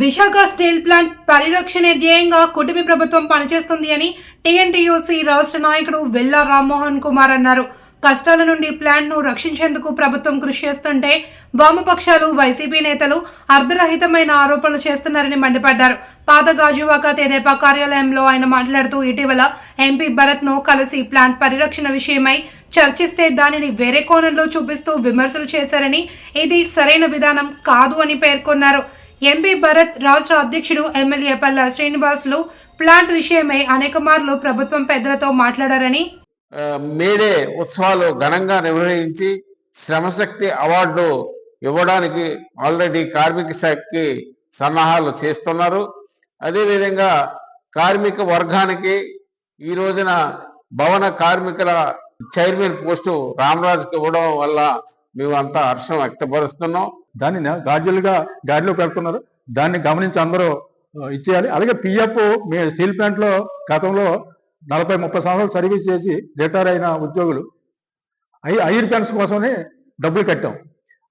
Visakha steel plant పరిరక్షణే ధ్యేయంగా కూటమి ప్రభుత్వం పనిచేస్తుంది అని టీఎన్టీయూసీ రాష్ట్ర నాయకుడు వెల్లా రామ్మోహన్ కుమార్ అన్నారు. కష్టాల నుండి ప్లాంట్ను రక్షించేందుకు ప్రభుత్వం కృషి చేస్తుంటే వామపక్షాలు వైసీపీ నేతలు అర్ధరహితమైన ఆరోపణలు చేస్తున్నారని మండిపడ్డారు. పాత గాజువాక తెదేపా కార్యాలయంలో ఆయన మాట్లాడుతూ ఇటీవల ఎంపీ భరత్ను కలిసి ప్లాంట్ పరిరక్షణ విషయమై చర్చిస్తే దానిని వేరే కోణంలో చూపిస్తూ విమర్శలు చేశారని ఇది సరైన విధానం కాదు అని పేర్కొన్నారు. ఎంపీ భరత్ రాష్ట్ర అధ్యక్షుడు ఎమ్మెల్యే పల్లె శ్రీనివాసులు ప్లాంట్ విషయమై అనేక మార్లు ప్రభుత్వం పెద్దలతో మాట్లాడారని. మేడే ఉత్సవాలు ఘనంగా నిర్వహించి శ్రమశక్తి అవార్డు ఇవ్వడానికి ఆల్రెడీ కార్మిక శాఖకి సన్నాహాలు చేస్తున్నారు. అదేవిధంగా కార్మిక వర్గానికి ఈ రోజున భవన కార్మికుల చైర్మన్ పోస్టు రామరాజుకి ఇవ్వడం వల్ల మేము అంతా హర్షం వ్యక్తపరుస్తున్నాం. దాన్ని గాజులుగా గాడిలో పెడుతున్నారు. దాన్ని గమనించి అందరూ ఇచ్చేయాలి. అలాగే పిఎఫ్ మీ స్టీల్ ప్లాంట్లో గతంలో నలభై ముప్పై సంవత్సరాలు సర్వీస్ చేసి రిటైర్ అయిన ఉద్యోగులు. ఐ ఐర్ పెన్స్ కోసమే డబ్బులు కట్టాం.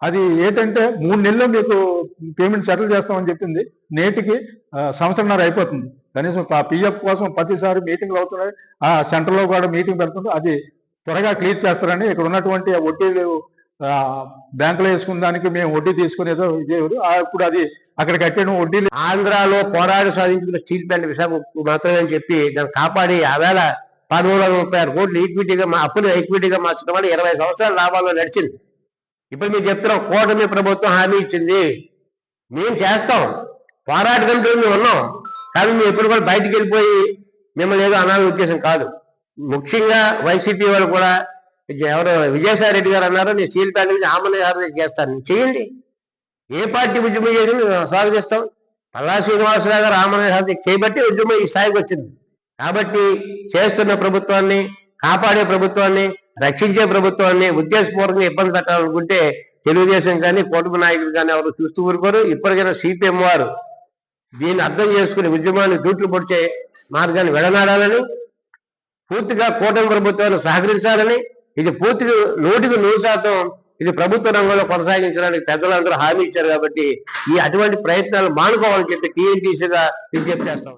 అది ఏంటంటే మూడు నెలలు మీకు పేమెంట్ సెటిల్ చేస్తామని చెప్పింది. నేటికి సంవత్సరంన్నర అయిపోతుంది. కనీసం పిఎఫ్ కోసం ప్రతిసారి మీటింగ్లు అవుతున్నాయి. ఆ సెంటర్లో కూడా మీటింగ్ పెడుతుంది అది త్వరగా క్లియర్ చేస్తారని ఇక్కడ ఉన్నటువంటి వడ్డీలు బ్యాంకులో వేసుకున్న దానికి మేము వడ్డీ తీసుకునేదో ఇదేవారు అప్పుడు ఇప్పుడు అది అక్కడ కట్టిన వడ్డీ ఆంధ్రాలో పోరాడి సాధించుకున్న స్టీల్ ప్లాంట్ విశాఖ మాత్రమే అని చెప్పి దాన్ని కాపాడి ఆవేళ పదమూడు వందల ముప్పై ఆరు కోట్లు ఈక్విటీగా మా అప్పులు ఈక్విటీగా మార్చడం వల్ల ఇరవై సంవత్సరాల లాభాల్లో నడిచింది. ఇప్పుడు మీరు చెప్తున్నాం కూటమి ప్రభుత్వం హామీ ఇచ్చింది. మేము చేస్తాం. పోరాట మేము ఉన్నాం. కానీ మేము ఎప్పుడు కూడా బయటికి వెళ్ళిపోయి మిమ్మల్ని ఏదో అనాలని ఉద్దేశం కాదు. ముఖ్యంగా వైసీపీ వాళ్ళు కూడా ఎవరు? విజయసాయి రెడ్డి గారు అన్నారు నేను స్టీల్ ప్లాంట్ నుంచి ఆమరణ చేస్తాను. చేయండి. ఏ పార్టీ ఉద్యమం చేసి మేము స్వాగతిస్తాం పల్లా శ్రీనివాసరావు గారు ఆమరణ చేయబట్టి ఉద్యమం ఈ స్థాయికి వచ్చింది. కాబట్టి చేస్తున్న ప్రభుత్వాన్ని కాపాడే ప్రభుత్వాన్ని రక్షించే ప్రభుత్వాన్ని ఉద్దేశపూర్వకంగా ఇబ్బంది పెట్టాలనుకుంటే తెలుగుదేశం కానీ కూటమి నాయకులు కానీ ఎవరు చూస్తూ ఊరుకోరు. ఇప్పటికైనా సిపిఎం వారు దీన్ని అర్థం చేసుకుని ఉద్యమాన్ని దూట్లు పొడిచే మార్గాన్ని వెడనాడాలని పూర్తిగా కూటమి ప్రభుత్వాన్ని సహకరించాలని ఇది పూర్తిగా నూటికి నూరు శాతం ఇది ప్రభుత్వ రంగంలో కొనసాగించడానికి పెద్దలందరూ హామీ ఇచ్చారు కాబట్టి ఈ అటువంటి ప్రయత్నాలు మానుకోవాలని చెప్పి టీఎన్టీసీగా విజ్ఞప్తి చేస్తాం